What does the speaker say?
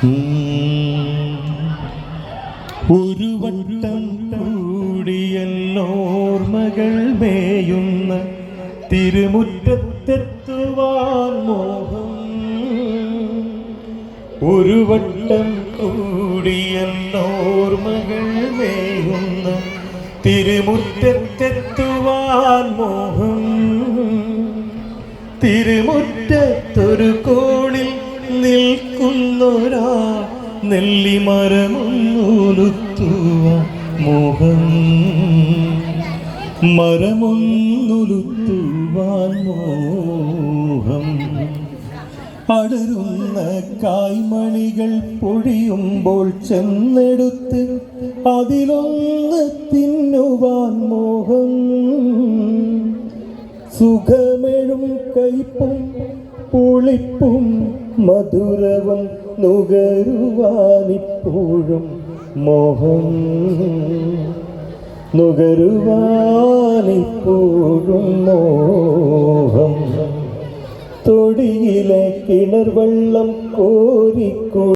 ഒരു വട്ടം കൂടിയല്ലോർമകൾ മേയുന്ന തിരുമുറ്റത്തെത്തുവാൻ മോഹം. ഒരു വട്ടം കൂടിയല്ലോർമകൾ മേയുന്ന തിരുമുറ്റത്തെത്തുവാൻ മോഹം. തിരുമുറ്റത്തൊരു കോണിൽ നിൽക്കുന്നൊരാ നെല്ലിമരമൊന്നുലുത്തുവാൻ മോഹം. മരമൊന്നുലുത്തുവാൻ മോഹം. അടരുന്ന കായ്മണികൾ പൊഴിയുമ്പോൾ ചെന്നെടുത്ത് അതിലൊന്ന് തിന്നുവാൻ മോഹം. സുഖമെഴും കയ്പും പുളിപ്പും മധുരവും നുകരുവാനിപ്പോഴും മോഹം. നുകരുവാനിപ്പോഴും മോഹം. തൊടിയിലെ കിണർ വെള്ളം കോരിക്കോ